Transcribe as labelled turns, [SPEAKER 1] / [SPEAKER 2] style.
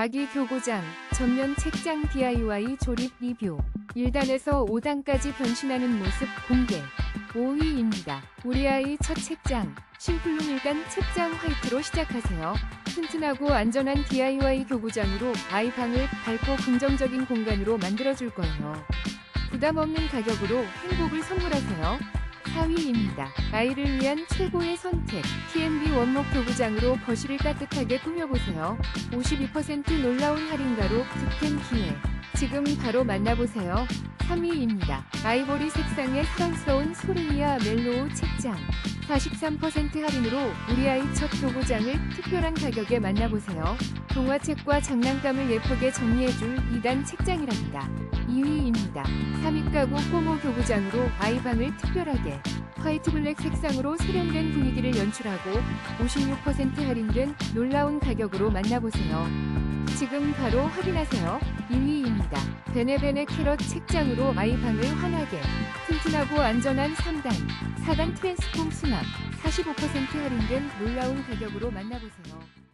[SPEAKER 1] 아기 교고장, 전면 책장 DIY 조립 리뷰. 1단에서 5단까지 변신하는 모습 공개. 5위입니다. 우리 아이 첫 책장. 심플룸 1단 책장 화이트로 시작하세요. 튼튼하고 안전한 DIY 교구장으로 아이 방을 밝고 긍정적인 공간으로 만들어줄 거예요. 부담 없는 가격으로 행복을 선물하세요. 4위입니다. 아이를 위한 최고의 선택. TMB 원목 교구장으로 거실을 따뜻하게 꾸며보세요. 52% 놀라운 할인가로 득템 기회. 지금 바로 만나보세요. 3위입니다. 아이보리 색상의 사랑스러운 소르니아 멜로우 책장. 43% 할인으로 우리 아이 첫 교구장을 특별한 가격에 만나보세요. 동화책과 장난감을 예쁘게 정리해줄 2단 책장이랍니다. 2위입니다. 3위 가구 꼬모 교구장으로 아이방을 특별하게 화이트 블랙 색상으로 세련된 분위기를 연출하고 56% 할인된 놀라운 가격으로 만나보세요. 지금 바로 확인하세요. 2위입니다. 베네베네 캐럿 책장으로 아이 방을 환하게 튼튼하고 안전한 3단, 4단 트랜스폼 수납 45% 할인된 놀라운 가격으로 만나보세요.